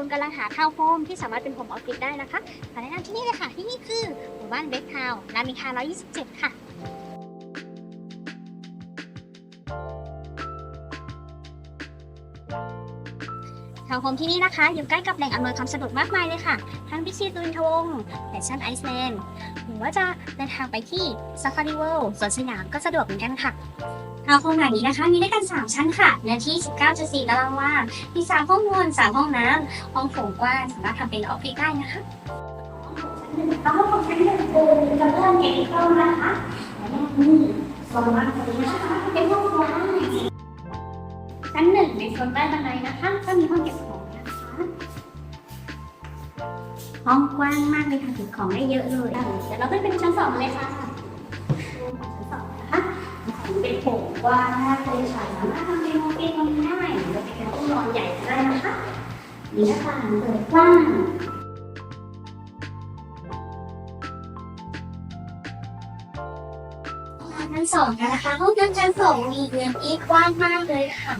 คุณกำลังหาทาวโฮมที่สามารถเป็นโฮมออฟฟิศได้นะคะขอแนะนำที่นี่เลยค่ะ ที่นี่คือหมู่บ้านเบคทาวน์รามอินทรา127 ค่ะ ทาวน์โฮมที่นี่นะคะ อยู่ใกล้กับแหล่งอำนวยความสะดวกมากมายเลยค่ะ ทั้งพิชิตตุนทวงศ์แฟชั่นไอซ์แลนด์หรือว่าจะเดินทางไปที่ซ a ฟารีเวิลด์สวนสยามก็สะดวกเหมือนกันค่ะทาวน์โฮมหลังนี้นะคะ มีด้วยกัน 3 ชั้นค่ะเนื้อที่ 19.4 ตารางวา มี 3 ห้องนอน 3 ห้องน้ำห้องโถงกว้างสามารถทำเป็นออฟฟิศได้นะคะห้องของชั้นหนึ่งคือจะเริ่มเก็บเข้านะคะและนี่โซนว่างตรงนี้นะคะเป็นห้องครัวได้ ชั้นหนึ่งในโซนใต้บันไดนะคะ ก็มีห้องเก็บของนะคะ ห้องกว้างมากเลยค่ะเก็บของได้เยอะเลยเดี๋ยวเราขึ้นไปดูชั้นสองเลยค่ะชั้นสองนะคะเป็นโถงกว้างมากเลยค่ะสามารถทำเป็นห้องเก็บตรงนี้ได้หรือจะเป็นห้องนอนใหญ่ก็ได้นะคะมีหน้าต่างเปิดกว้างชั้นสองกันนะคะห้องน้ำชั้นสองมีเนื้อที่กว้างมากเลยค่ะ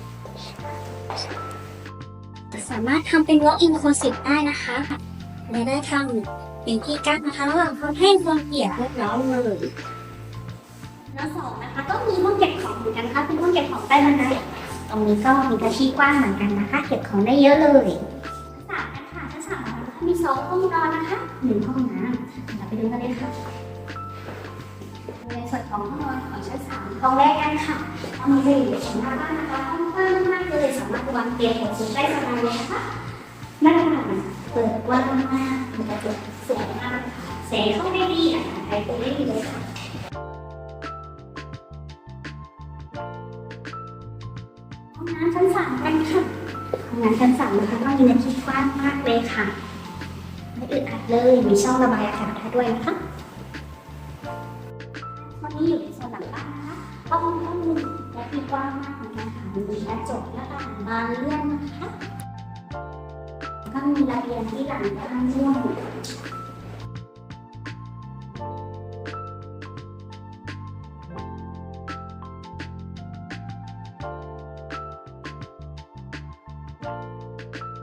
สามารถทำเป็น walk in closet ได้นะคะและได้ทำเป็นที่กั้นนะคะระหว่างคนให้คนเปียกเรียบร้อยเลยแล้วสองนะคะก็มีห้องเก็บของเหมือนกันนะคะเป็นห้องเก็บของใต้บันไดตรงนี้ก็มีกระชี้กว้างเหมือนกันนะคะ เก็บของได้เยอะเลยชั้นสามกันค่ะชั้นสามนะคะมีสองห้องนอนนะคะหนึ่งห้องน้ำเราไปดูกันเลยค่ะ ของห้องนอนของชั้นสามห้องแรกกันค่ะห้องนี้จะอยู่ตรงหน้าบ้านนะคะห้องกว้างมากๆเลยสามารถวางเตียงของคุณได้สบายเลยนะคะหน้าต่างเปิดกว้างมากมีกระจกสวยมากค่ะแสงเข้าได้ดีอะใครตัวได้ดีเลยค่ะห้องน้ำชั้นสามกันค่ะห้องน้ำชั้นสามนะคะก็มีเนื้อที่กว้างมากเลยค่ะไม่อึดอัดเลยมีช่องระบายอากาศให้ด้วยนะคะ วันนี้อยู่ในโซนหลังบ้านนะคะข้องก็มีเนื้อที่กว้างมากเหมือนกันค่ะมีกระจกหน้าต่างบานเลื่อนนะคะก็มีระเบียงที่หลังบ้านด้วย